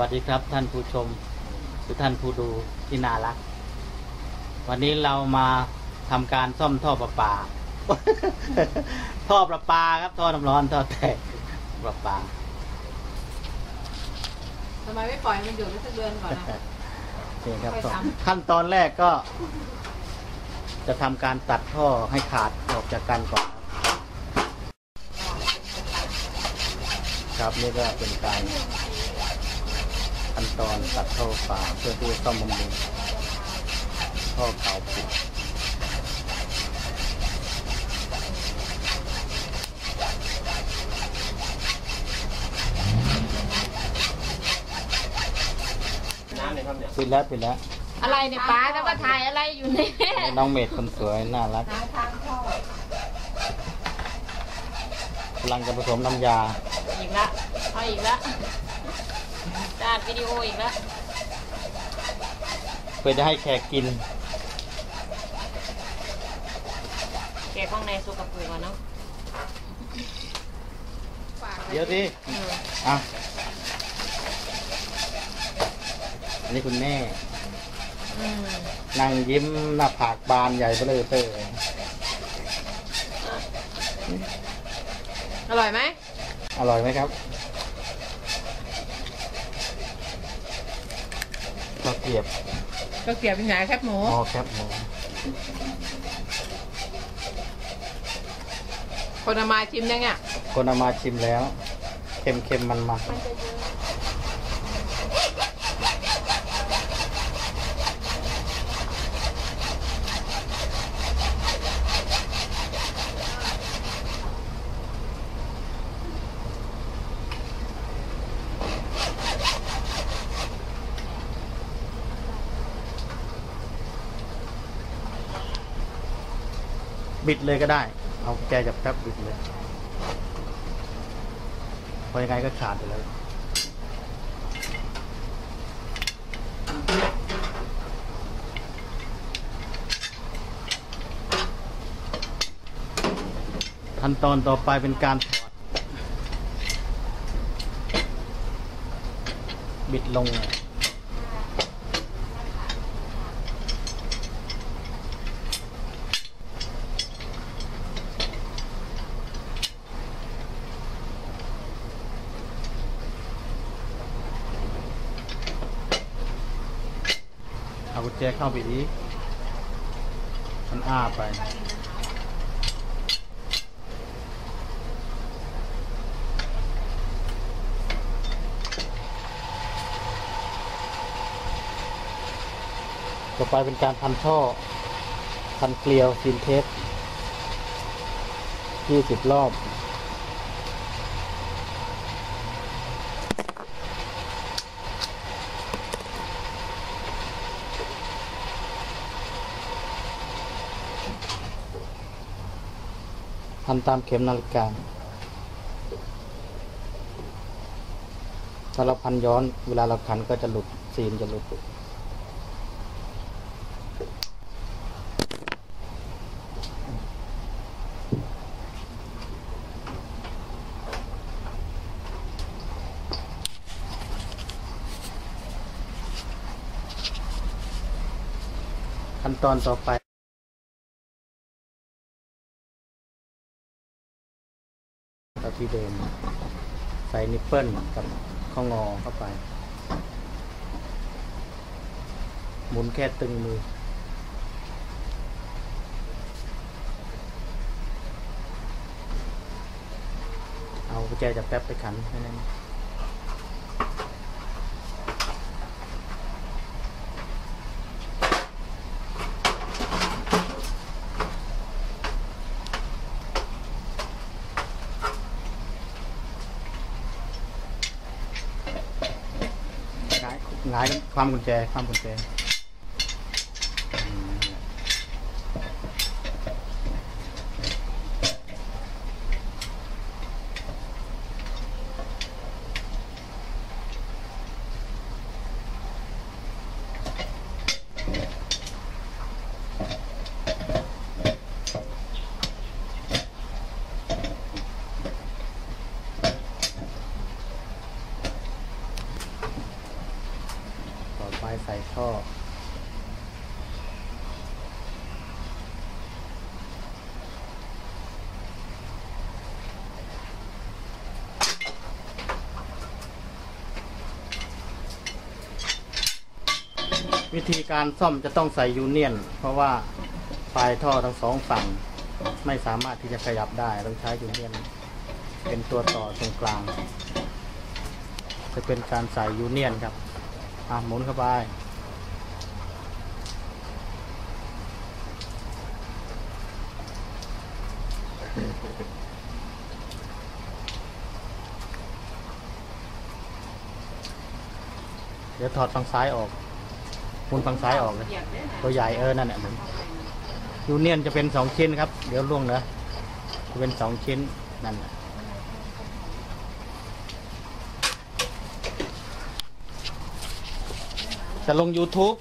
วัสดีครับท่านผู้ชมหรือท่านผู้ดูที่น่ารัก วันนี้เรามาทำการซ่อมท่อประปา ท่อประปาครับท่อน้ำร้อนท่อแตกประปาทำไมไม่ปล่อยมันอยู่ไปสักเดือนก่อนนะนี่ครับค่อยทำขั้นตอนแรกก็ จะทำการตัดท่อให้ขาดออกจากกันก่อน ครับนี่ก็เป็นการ ขั้นตอนตัดท่อป่าเพื่อที่จะซ่อมบำรุงท่อเก่าปิดน้ำเลยครับเนี่ยปิดแล้วปิดแล้ว อะไรเนี่ยป้าแล้วก็ถ่ายอะไรอยู่เนี่ยนี่น้องเมดคนสวยน่ารักกำลังจะผสมน้ำยา อีกละเอาอีกละ จัดวิดีโออีกละเพื่อจะให้แขกกิน แกะข้างในสุกปูก่อนเนาะเดี๋ยวสิอะอันนี้คุณแม่ อืมนั่งยิ้มหน้าผากบานใหญ่เบ้อเตออร่อยไหมอร่อยไหมครับ ข้าวเกรียบก็เกี่ยวเป็นไงแคบหมู อ๋อแคบหมูคนเอามาชิมยังเนี่ยคนเอามาชิมแล้ว เค็มเค็มมันมา บิดเลยก็ได้ เอาแกจับแป๊บบิดเลยพราะยังไงก็ขาดอยู่แล้วขั้นตอนต่อไปเป็นการถอด บิดลงเลย เอากุญแจเข้าไปอีก มันอ้าไป ต่อไปเป็นการพันท่อ พันเกลียวซีนเทสยี่สิบรอบ พันตามเข็มนาฬิกาถ้าเราพันย้อนเวลาเราขันก็จะหลุดซีนจะหลุดขั้นตอนต่อไป ที่เดิม ใส่นิปเปิลกับข้องอเข้าไป หมุนแค่ตึงมือ เอากุญแจจับแป๊บไปขันแค่นั้น หลายความกุญแจความกุญแจ ใส่ท่อ วิธีการซ่อมจะต้องใส่ยูเนียน เพราะว่าปลายท่อทั้งสองฝั่ง ไม่สามารถที่จะขยับได้ต้องใช้ยูเนียน เป็นตัวต่อตรงกลาง จะเป็นการใส่ยูเนียนครับ อะหมุนเข้าไป เดี๋ยวถอดฝั่งซ้ายออกหมุนฝั่งซ้ายออกเลย ตัวใหญ่เออ นั่นแหละหมุนยูเนียนจะเป็นสองชิ้นครับ เดี๋ยวล่วงนะจะเป็นสองชิ้นนั่นแหละ จะลง YouTube